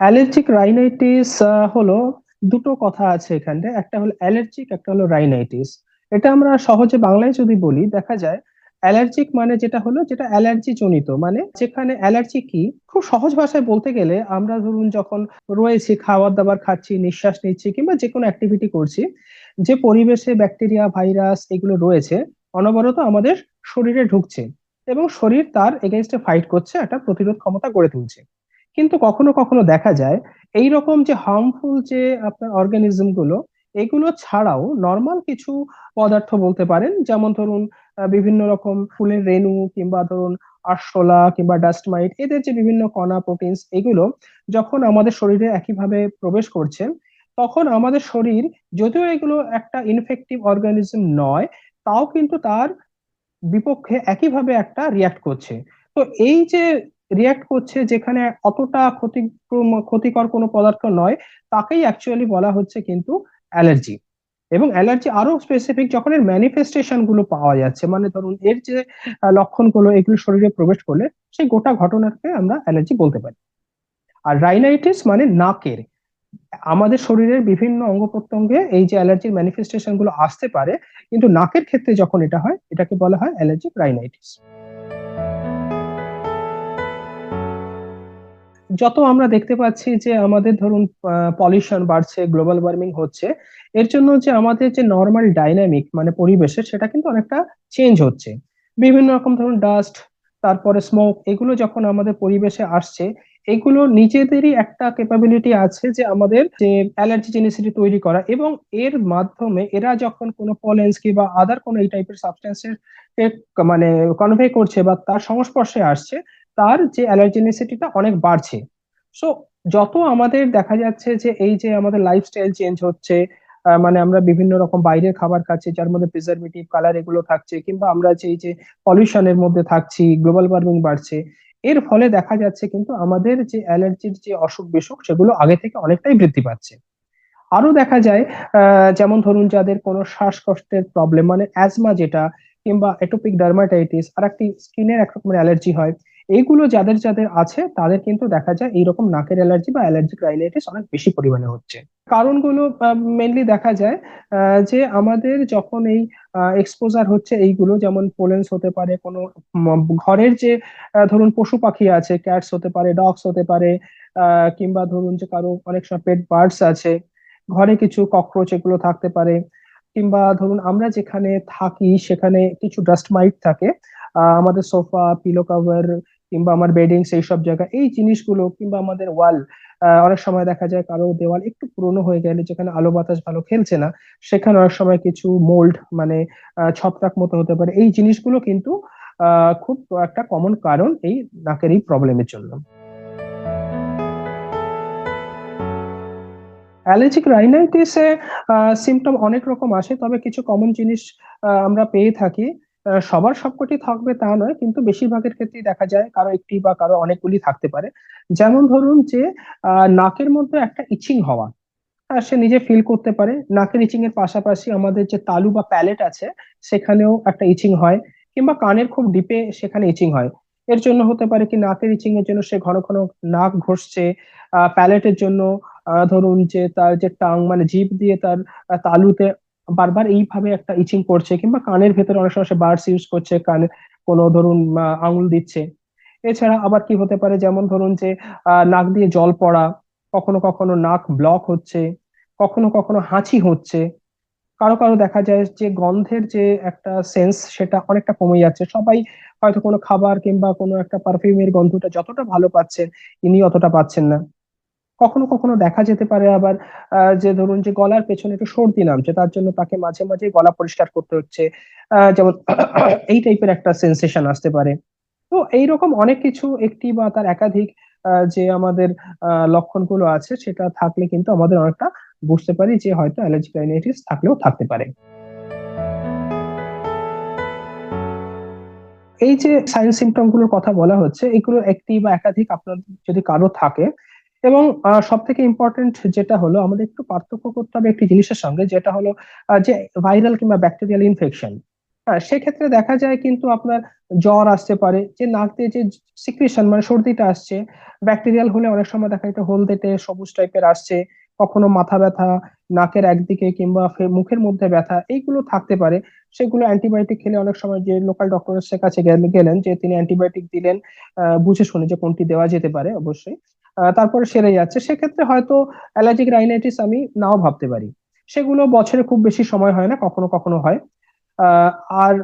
Allergic rhinitis হলো দুটো কথা আছে এখানে। একটা হলো অ্যালার্জিক একটা হলো রাইনাইটিস এটা আমরা সহজে বাংলায় যদি বলি, দেখা যায় অ্যালার্জিক মানে যেটা হলো, যেটা অ্যালার্জি জনিত। মানে যেখানে অ্যালার্জি কি? খুব সহজ ভাষায় বলতে গেলে আমরা ধরুন যখন রয়েছি খাবার দাবার খাচ্ছি, নিঃশ্বাস নিচ্ছি, কিংবা যে কোনো অ্যাক্টিভিটি করছি, যে পরিবেশে ব্যাকটেরিয়া ভাইরাস এগুলো রয়েছে, অনবরত আমাদের শরীরে ঢুকছে এবং শরীর তার এগেনস্টে ফাইট করছে, একটা প্রতিরোধ ক্ষমতা গড়ে তুলছে। কিন্তু কখনো কখনো দেখা যায় এই রকম যে হার্মফুল যে আপনার অর্গানিজমগুলো, এগুলো ছাড়াও নর্মাল কিছু পদার্থ বলতে পারেন, যেমন ধরুন বিভিন্ন রকম ফুলের রেণু কিংবা ধরুন আরশোলা কিংবা ডাস্টমাইট এদের যে বিভিন্ন কণা প্রোটিনস এগুলো যখন আমাদের শরীরে একইভাবে প্রবেশ করছে, তখন আমাদের শরীর যদিও এগুলো একটা ইনফেক্টিভ অর্গানিজম নয়, তাও কিন্তু তার বিপক্ষে একইভাবে একটা রিয়াক্ট করছে। তো এই যে রিয়াক্ট করছে যেখানে অতটা ক্ষতি, ক্ষতিকর কোনো পদার্থ নয়, তাকেই অ্যাকচুয়ালি বলা হচ্ছে কিন্তু অ্যালার্জি এবং অ্যালার্জি আরও স্পেসিফিক যখন এর ম্যানিফেস্টেশনগুলো পাওয়া যাচ্ছে মানে ধরুন এর যে লক্ষণগুলো এগুলো শরীরে প্রবেশ করলে সেই গোটা ঘটনাকে আমরা অ্যালার্জি বলতে পারি। আর রাইনাইটিস মানে নাকের। আমাদের শরীরের বিভিন্ন অঙ্গ প্রত্যঙ্গে এই যে অ্যালার্জির ম্যানিফেস্টেশনগুলো আসতে পারে, কিন্তু নাকের ক্ষেত্রে যখন এটা হয়, এটাকে বলা হয় অ্যালার্জিক রাইনাইটিস যত আমরা দেখতে পাচ্ছি যে আমাদের ধরুন পলিউশন বাড়ছে গ্লোবাল ওয়ার্মিং হচ্ছে, এর জন্য যে আমাদের যে নর্মাল ডাইনামিক মানে পরিবেশের, সেটা কিন্তু অনেকটা চেঞ্জ হচ্ছে। বিভিন্ন রকম ধরুন ডাস্ট তারপরে স্মোক এগুলো যখন আমাদের পরিবেশে আসছে, এগুলো নিজেদেরই একটা ক্যাপাবিলিটি আছে যে আমাদের যে অ্যালার্জি জিনিসটি তৈরি করা এবং এর মাধ্যমে এরা যখন কোনো পলেন্স কিংবা আদার কোনো এই টাইপের সাবস্টেন্সের মানে কনভে করছে বা তার সংস্পর্শে আসছে তার যে অ্যালার্জেনিসিটিটা অনেক বাড়ছে। সো যত আমাদের দেখা যাচ্ছে যে এই যে আমাদের লাইফস্টাইল চেঞ্জ হচ্ছে মানে আমরা বিভিন্ন রকম বাইরের খাবার খাচ্ছি, যার মধ্যে প্রিজারভেটিভ কালার এগুলো থাকছে, কিংবা আমরা যে এই যে পলিউশনের মধ্যে থাকছি গ্লোবাল ওয়ার্মিং বাড়ছে, এর ফলে দেখা যাচ্ছে কিন্তু আমাদের যে অ্যালার্জির যে অসুখ বিসুখ, সেগুলো আগে থেকে অনেকটাই বৃদ্ধি পাচ্ছে। আরও দেখা যায় যেমন ধরুন যাদের কোনো শ্বাসকষ্টের প্রবলেম মানে অ্যাজমা যেটা, কিংবা এটোপিক ডার্মাটাইটিস আর একটি স্কিনের এক রকমের অ্যালার্জি হয় এইগুলো যাদের যাদের আছে, তাদের কিন্তু দেখা যায় এইরকম নাকের অ্যালার্জি বা অ্যালার্জিক রাইনাইটিস অনেক বেশি পরিমাণে হচ্ছে। কারণগুলো মেনলি দেখা যায় যে আমাদের যখন এই এক্সপোজার হচ্ছে এইগুলো, যেমন পোলেন্স হতে পারে, কোনো ঘরের যে ধরুন পশু পাখি আছে ক্যাটস হতে পারে ডগস হতে পারে কিংবা ধরুন যে কারও অনেক সময় পেট বার্ডস আছে, ঘরে কিছু ককরোচ এগুলো থাকতে পারে, কিংবা ধরুন আমরা যেখানে থাকি, সেখানে কিছু ডাস্ট মাইট থাকে আমাদের সোফা পিলো কভার কিংবা আমার বেডিং সেই সব জায়গা, এই জিনিসগুলো কিংবা আমাদের ওয়াল অনেক সময় দেখা যায় কারও দেওয়াল একটু পুরনো হয়ে গেলে যেখানে আলো বাতাস ভালো খেলছে না, সেখানে অনেক সময় কিছু মোল্ড মানে ছত্রাক মতো হতে পারে। এই জিনিসগুলো কিন্তু খুব একটা কমন কারণ এই নাকের এই প্রবলেমের জন্য। অ্যালার্জিক রাইনাইটিসে সিমটম অনেক রকম আসে, তবে কিছু কমন জিনিস আমরা পেয়ে থাকি। সবার সবকটি থাকবে তা নয়, কিন্তু বেশিরভাগের ক্ষেত্রেই দেখা যায় কারও একটি বা কারও অনেকগুলি থাকতে পারে। যেমন ধরুন যে নাকের মধ্যে একটা ইচিং হওয়া সে নিজে ফিল করতে পারে। নাকের ইচিং এর পাশাপাশি আমাদের যে তালু বা প্যালেট আছে, সেখানেও একটা ইচিং হয়, কিংবা কানের খুব ডিপে সেখানে ইচিং হয়। এর জন্য হতে পারে কি, নাকের ইচিং এর জন্য সে ঘন ঘন নাক ঘষছে প্যালেটের জন্য ধরুন যে তার যে টাং মানে জিভ দিয়ে তার তালুতে বারবার এইভাবে একটা ইচিং করছে কিংবা কানের ভেতরে অনেক সময় সে বার্ডস ইউজ করছে, কানে কোনো ধরুন আঙুল দিচ্ছে। এছাড়া আবার কি হতে পারে? যেমন ধরুন যে নাক দিয়ে জল পড়া, কখনো কখনো নাক ব্লক হচ্ছে, কখনো কখনো হাঁচি হচ্ছে। কারও কারও দেখা যায় যে, গন্ধের যে একটা সেন্স সেটা অনেকটা কমে যাচ্ছে। সবাই হয়তো কোনো খাবার কিংবা কোনো একটা পারফিউমের গন্ধটা যতটা ভালো পাচ্ছেন, ইনি অতটা পাচ্ছেন না। কখনো কখনো দেখা যেতে পারে আবার যে ধরুন যে গলার পেছনে একটু সর্দি নামছে তার জন্য তাকে মাঝে মাঝে গলা পরিষ্কার করতে হচ্ছে যেমন এই টাইপের একটা সেন্সেশন আসতে পারে। তো এইরকম অনেক কিছু, একটি বা তার একাধিক যে আমাদের লক্ষণগুলো আছে, সেটা থাকলে কিন্তু আমাদের অনেকটা বুঝতে পারি যে হয়তো অ্যালার্জিক রাইনাইটিস থাকলেও থাকতে পারে। এই যে সাইন সিমটমগুলোর কথা বলা হচ্ছে এগুলোর একটি বা একাধিক আপনার যদি কারও থাকে এবং সব থেকে ইম্পর্টেন্ট যেটা হলো, আমাদের একটু পার্থক্য করতে হবে একটি জিনিসের সঙ্গে, যেটা হলো যে ভাইরাল কিংবা ব্যাকটেরিয়াল ইনফেকশন হ্যাঁ সেক্ষেত্রে দেখা যায় কিন্তু আপনার জ্বর আসতে পারে, যে নাক দিয়ে যে সিক্রেশন মানে সর্দিটা আসছে ব্যাকটেরিয়াল হলে অনেক সময় দেখা যায় হলদেটে সবুজ টাইপের আসছে, কখনো মাথা ব্যথা, নাকের একদিকে কিংবা মুখের মধ্যে ব্যথা, এইগুলো থাকতে পারে। সেগুলো অ্যান্টিবায়োটিক খেলে অনেক সময় যে লোকাল ডক্টরের কাছে গেলে- গেলেন যে তিনি অ্যান্টিবায়োটিক দিলেন বুঝে শুনে যে কোনটি দেওয়া যেতে পারে, অবশ্যই। তারপরে সেরে যাচ্ছে। সেক্ষেত্রে হয়তো অ্যালার্জিক রাইনাইটিস আমি নাও ভাবতে পারি। সেগুলো বছরে খুব বেশি সময় হয় না কখনো কখনো হয়। আর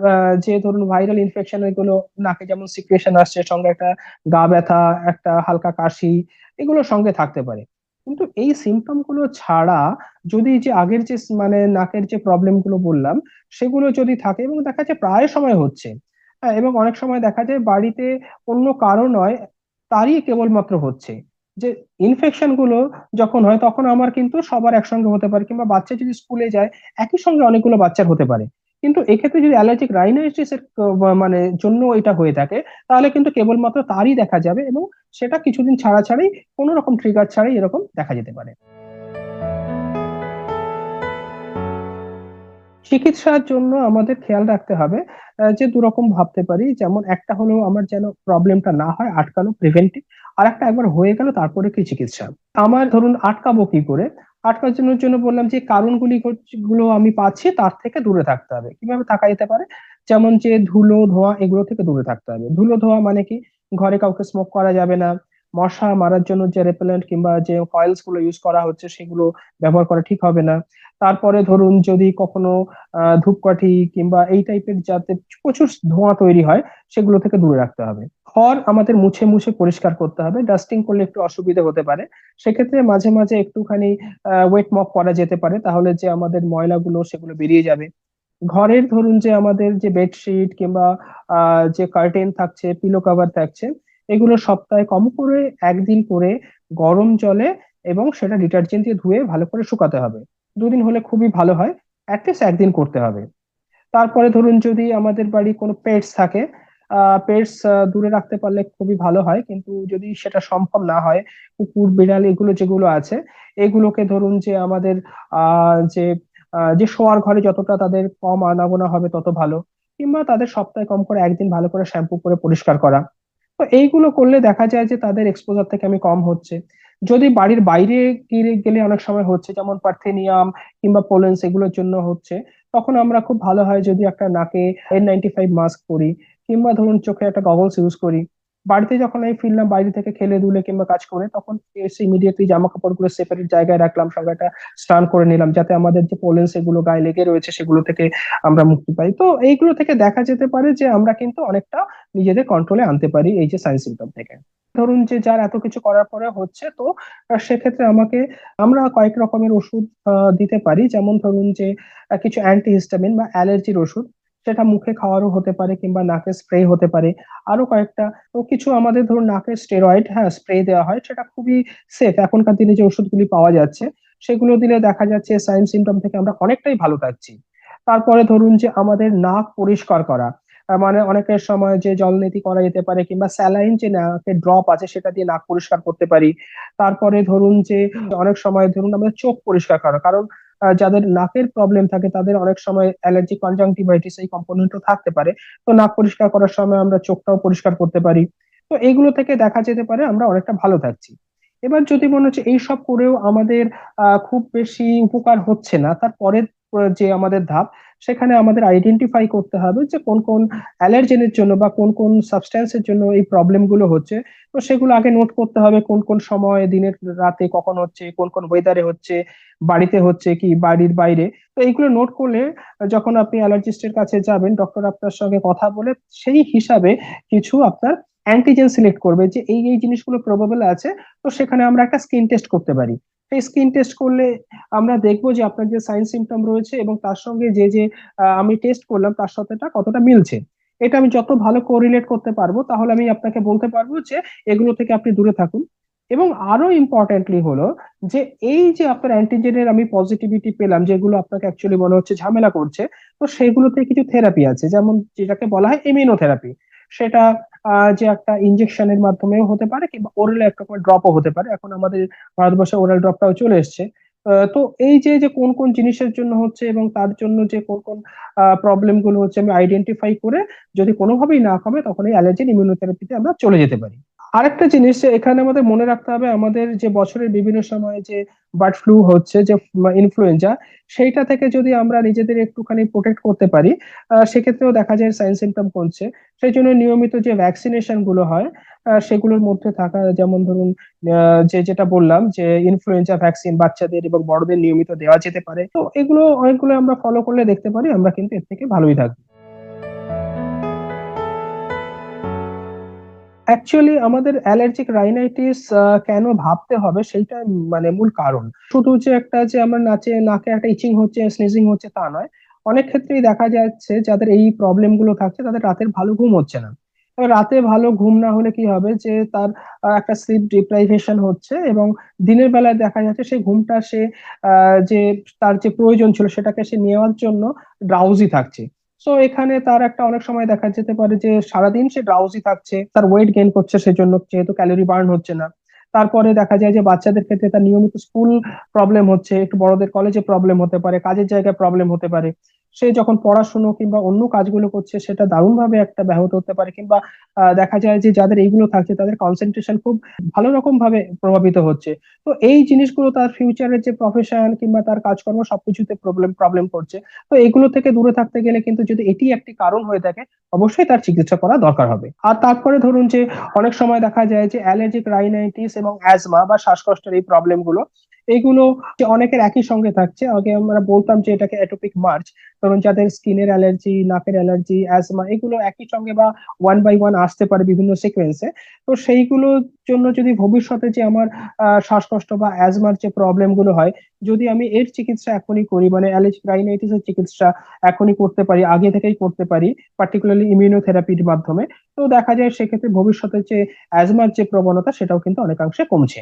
যে ধরুন ভাইরাল ইনফেকশন এগুলো নাকে যেমন সিকুয়েশন আসছে সঙ্গে একটা গা ব্যথা একটা হালকা কাশি এগুলো সঙ্গে থাকতে পারে। কিন্তু এই সিমটমগুলো ছাড়া যদি যে আগের যে মানে নাকের যে প্রবলেমগুলো বললাম সেগুলো যদি থাকে এবং দেখা যায় প্রায় সময় হচ্ছে হ্যাঁ, এবং অনেক সময় দেখা যায় বাড়িতে অন্য কারও নয় তারই কেবলমাত্র হচ্ছে। যে ইনফেকশনগুলো যখন হয় তখন আমার কিন্তু সবার একসঙ্গে হতে পারে কিংবা বাচ্চা যদি স্কুলে যায়, একই সঙ্গে অনেকগুলো বাচ্চার হতে পারে। কিন্তু এক্ষেত্রে যদি অ্যালার্জিক রাইনাইটিস এর মানে জন্য এটা হয়ে থাকে, তাহলে কিন্তু কেবলমাত্র তারই দেখা যাবে এবং সেটা কিছুদিন ছাড়া ছাড়াই কোনো রকম ট্রিগার ছাড়াই এরকম দেখা যেতে পারে। চিকিৎসার জন্য আমাদের খেয়াল রাখতে হবে যে দুরকম ভাবতে পারি। যেমন একটা হলো আমার যেন প্রবলেমটা না হয়, আটকানো প্রিভেন্টিভ আর একটা একবার হয়ে গেল, তারপরে কি চিকিৎসা? আমার ধরুন আটকাবো কি করে? আটকার জন্য বললাম যে, কারণগুলি গুলো আমি পাচ্ছি, তার থেকে দূরে থাকতে হবে। কীভাবে থাকা যেতে পারে? যেমন যে ধুলো, ধোয়া, এগুলো থেকে দূরে থাকতে হবে। ধুলো, ধোয়া মানে কি? ঘরে কাউকে স্মোক করা যাবে না। মশা মারার জন্য যে রেপেলেন্ট কিংবা যে কয়েলসগুলো ইউজ করা হচ্ছে সেগুলো ব্যবহার করা ঠিক হবে না। তারপরে ধরুন যদি কখনো ধূপকাঠি কিংবা এই টাইপের যাতে প্রচুর ধোঁয়া তৈরি হয়, সেগুলো থেকে দূরে রাখতে হবে। ঘর আমাদের মুছে মুছে পরিষ্কার করতে হবে। ডাস্টিং করলে একটু অসুবিধা হতে পারে। সেক্ষেত্রে মাঝে মাঝে একটুখানি ওয়েট মপ করা যেতে পারে, তাহলে যে আমাদের ময়লাগুলো সেগুলো বেরিয়ে যাবে। ঘরের ধরুন যে আমাদের যে বেডশিট কিংবা যে কার্টেন থাকছে পিলো কভার থাকছে এগুলো সপ্তাহে কম করে, একদিন করে গরম জলে এবং সেটা ডিটারজেন্ট দিয়ে ধুয়ে ভালো করে শুকাতে হবে। দুদিন হলে খুবই ভালো হয় অ্যাটলিস্ট একদিন করতে হবে। তারপরে ধরুন যদি আমাদের বাড়ি কোনো পেটস থাকে পেটস দূরে রাখতে পারলে খুবই ভালো হয়, কিন্তু যদি সেটা সম্ভব না হয় কুকুর বিড়াল এগুলো যেগুলো আছে, এগুলোকে ধরুন যে আমাদের যে যে শোয়ার ঘরে যতটা তাদের কম আনাগোনা হবে তত ভালো, কিংবা তাদের সপ্তাহে কম করে একদিন ভালো করে শ্যাম্পু করে পরিষ্কার করা। তো এইগুলো করলে দেখা যায় যে তাদের এক্সপোজার থেকে আমি কম হচ্ছে। যদি বাড়ির বাইরে গেলে অনেক সময় হচ্ছে, যেমন পার্থেনিয়াম কিংবা পোলেন্স এগুলোর জন্য হচ্ছে, তখন আমরা খুব ভালো হয় যদি একটা নাকে এন নাইনটি ফাইভ মাস্ক পরি কিংবা ধরুন চোখে একটা গগলস ইউজ করি। বাড়িতে যখন আমি ফিরলাম বাইরে থেকে খেলে দুলে কিংবা কাজ করে, তখন এসে ইমিডিয়েটলি জামা কাপড়গুলো সেপারেট জায়গায় রাখলাম সঙ্গে একটা স্নান করে নিলাম, যাতে আমাদের যে পোলেন সেগুলো গায়ে লেগে রয়েছে, সেগুলো থেকে আমরা মুক্তি পাই। তো এইগুলো থেকে দেখা যেতে পারে যে আমরা কিন্তু অনেকটা নিজেদের কন্ট্রোলে আনতে পারি এই যে সাইন সিমটম থেকে। ধরুন যে যার এত কিছু করার পরে হচ্ছে, তো সেক্ষেত্রে আমাকে, আমরা কয়েক রকমের ওষুধ দিতে পারি। যেমন ধরুন যে কিছু অ্যান্টিহিস্টামিন বা অ্যালার্জির ওষুধ। সেটা মুখে খাওয়ারও হতে পারে কিংবা নাকে স্প্রে হতে পারে। আরও কয়েকটা, তো কিছু আমাদের ধরুন নাকে স্টেরয়েড হ্যাঁ স্প্রে দেওয়া হয়, সেটা খুবই সেফ এখনকার দিনে যে ওষুধগুলি পাওয়া যাচ্ছে, সেগুলো দিলে দেখা যাচ্ছে সাইন সিমটম থেকে আমরা অনেকটাই ভালো থাকছি তারপরে ধরুন যে আমাদের নাক পরিষ্কার করা মানে অনেকের সময় যে জলনেতি করা যেতে পারে কিংবা স্যালাইন যে নাকের ড্রপ আছে, সেটা দিয়ে নাক পরিষ্কার করতে পারি। তারপরে ধরুন যে অনেক সময় ধরুন আমাদের চোখ পরিষ্কার করা, কারণ যাদের নাকের প্রবলেম থাকে, তাদের অনেক সময় অ্যালার্জি কনজাংটিভাইটিস এই কম্পোনেন্টও থাকতে পারে। তো নাক পরিষ্কার করার সময় আমরা চোখটাও পরিষ্কার করতে পারি। তো এইগুলো থেকে দেখা যেতে পারে, আমরা অনেকটা ভালো থাকছি। এবার যদি মনে হচ্ছে এইসব করেও আমাদের খুব বেশি উপকার হচ্ছে না, তারপরের যে আমাদের ধাপ, সেখানে আমাদের আইডেন্টিফাই করতে হবে যে কোন কোন অ্যালার্জেনের জন্য বা কোন কোন সাবস্টেন্সের জন্য এই প্রবলেমগুলো হচ্ছে। তো সেগুলো আগে নোট করতে হবে কোন কোন সময়, দিনের রাতে কখন হচ্ছে, কোন কোন ওয়েদারে হচ্ছে, বাড়িতে হচ্ছে কি, বাড়ির বাইরে। তো এইগুলো নোট করলে যখন আপনি অ্যালার্জিস্টের কাছে যাবেন ডক্টর আপনার সঙ্গে কথা বলে সেই হিসাবে কিছু আপনার অ্যান্টিজেন সিলেক্ট করবে যে এই এই জিনিসগুলো প্রবাবল আছে, তো সেখানে আমরা একটা স্কিন টেস্ট করতে পারি। স্কিন টেস্ট করলে আমরা দেখব যে আপনার যে সাইন সিমটম রয়েছে এবং তার সঙ্গে যে যে আমি টেস্ট করলাম তার সাথেটা কতটা মিলছে। এটা আমি যত ভালো কোরিলেট করতে পারব তাহলে আমি আপনাকে বলতে পারব যে এগুলো থেকে আপনি দূরে থাকুন। এবং আরও ইম্পর্টেন্টলি হলো যে এই যে আপনার অ্যান্টিজেনের আমি পজিটিভিটি পেলাম, যেগুলো আপনাকে অ্যাকচুয়ালি মনে হচ্ছে ঝামেলা করছে, তো সেগুলোতে কিছু থেরাপি আছে। যেমন যেটাকে বলা হয় ইমিউনোথেরাপি সেটা যে একটা ইনজেকশনের মাধ্যমেও হতে পারে কিংবা ওরাল একটা ড্রপও হতে পারে। এখন আমাদের ভারতবর্ষে ওরাল ড্রপটাও চলে এসছে। তো এই যে যে কোন কোন জিনিসের জন্য হচ্ছে এবং তার জন্য যে কোন কোন প্রবলেমগুলো হচ্ছে আমি আইডেন্টিফাই করে যদি কোনোভাবেই না কমে, তখন এই অ্যালার্জির ইমিউনোথেরাপিতে আমরা চলে যেতে পারি। আরেকটা জিনিস যে এখানে আমাদের মনে রাখতে হবে, আমাদের যে বছরের বিভিন্ন সময়ে যে বার্ড ফ্লু হচ্ছে, যে ইনফ্লুয়েঞ্জা সেইটা থেকে যদি আমরা নিজেদের একটুখানি প্রোটেক্ট করতে পারি সেক্ষেত্রেও দেখা যায় সাইন সিমটম কমছে। সেই জন্য নিয়মিত যে ভ্যাকসিনেশনগুলো হয় সেগুলোর মধ্যে থাকা, যেমন ধরুন যে যেটা বললাম যে ইনফ্লুয়েঞ্জা ভ্যাকসিন বাচ্চাদের এবং বড়দের নিয়মিত দেওয়া যেতে পারে। তো এগুলো অনেকগুলো আমরা ফলো করলে দেখতে পারি, আমরা কিন্তু এর থেকে ভালোই থাকব। অ্যাকচুয়ালি আমাদের অ্যালার্জিক রাইনাইটিস কেন ভাবতে হবে সেইটা মানে মূল কারণ। শুধু যে একটা যে আমার নাচে, নাকে একটা ইচিং হচ্ছে স্নিজিং হচ্ছে তা নয়। অনেক ক্ষেত্রেই দেখা যাচ্ছে, যাদের এই প্রবলেমগুলো থাকছে, তাদের রাতের ভালো ঘুম হচ্ছে না। রাতে ভালো ঘুম না হলে কি হবে? যে তার একটা স্লিপ ডিপ্রাইভেশন হচ্ছে এবং দিনের বেলায় দেখা যাচ্ছে সেই ঘুমটা সে যে তার যে প্রয়োজন ছিল সেটাকে সে নেওয়ার জন্য ড্রাউজি থাকছে। সো এখানে তার একটা অনেক সময় দেখা যেতে পারে যে, সারাদিন সে ড্রাউজি থাকছে, তার ওয়েট গেইন করছে সেজন্য যেহেতু ক্যালোরি বার্ন হচ্ছে না। তারপরে দেখা যায় যে, বাচ্চাদের ক্ষেত্রে তার নিয়মিত স্কুল প্রবলেম হচ্ছে, একটু বড়দের কলেজে প্রবলেম হতে পারে, কাজের জায়গায় প্রবলেম হতে পারে। সে যখন পড়াশুনো কিংবা অন্য কাজগুলো করছে, সেটা দারুণভাবে একটা ব্যাহত হতে পারে কিংবা দেখা যায় যে যাদের এইগুলো থাকছে, তাদের কনসেন্ট্রেশন খুব ভালো রকম ভাবে প্রভাবিত হচ্ছে। তো এই জিনিসগুলো তার ফিউচারের যে প্রফেশন কিংবা তার কাজকর্ম সবকিছুতে প্রবলেম প্রবলেম করছে। তো এগুলো থেকে দূরে থাকতে গেলে কিন্তু যদি এটি একটি কারণ হয়ে থাকে, অবশ্যই তার চিকিৎসা করা দরকার হবে। আর তারপরে ধরুন যে, অনেক সময় দেখা যায় যে অ্যালার্জিক রাইনাইটিস এবং অ্যাজমা বা শ্বাসকষ্টের এই প্রবলেমগুলো এইগুলো যে অনেকের একই সঙ্গে থাকছে। আগে আমরা বলতাম যে এটাকে অ্যাটোপিক মার্চ ধরুন যাদের স্কিনের অ্যালার্জি, নাকের অ্যালার্জি অ্যাজমা এগুলো একই সঙ্গে বা ওয়ান বাই ওয়ান আসতে পারে বিভিন্ন সিকোয়েন্সে তো সেইগুলোর জন্য যদি ভবিষ্যতে যে আমার শ্বাসকষ্ট বা অ্যাজমার যে প্রবলেমগুলো হয়, যদি আমি এর চিকিৎসা এখনই করি মানে অ্যালার্জিক রাইনাইটিস এর চিকিৎসা এখনই করতে পারি, আগে থেকেই করতে পারি পার্টিকুলারলি ইমিউনোথেরাপির মাধ্যমে, তো দেখা যায় সেক্ষেত্রে ভবিষ্যতে যে অ্যাজমার যে প্রবণতা, সেটাও কিন্তু অনেকাংশে কমছে।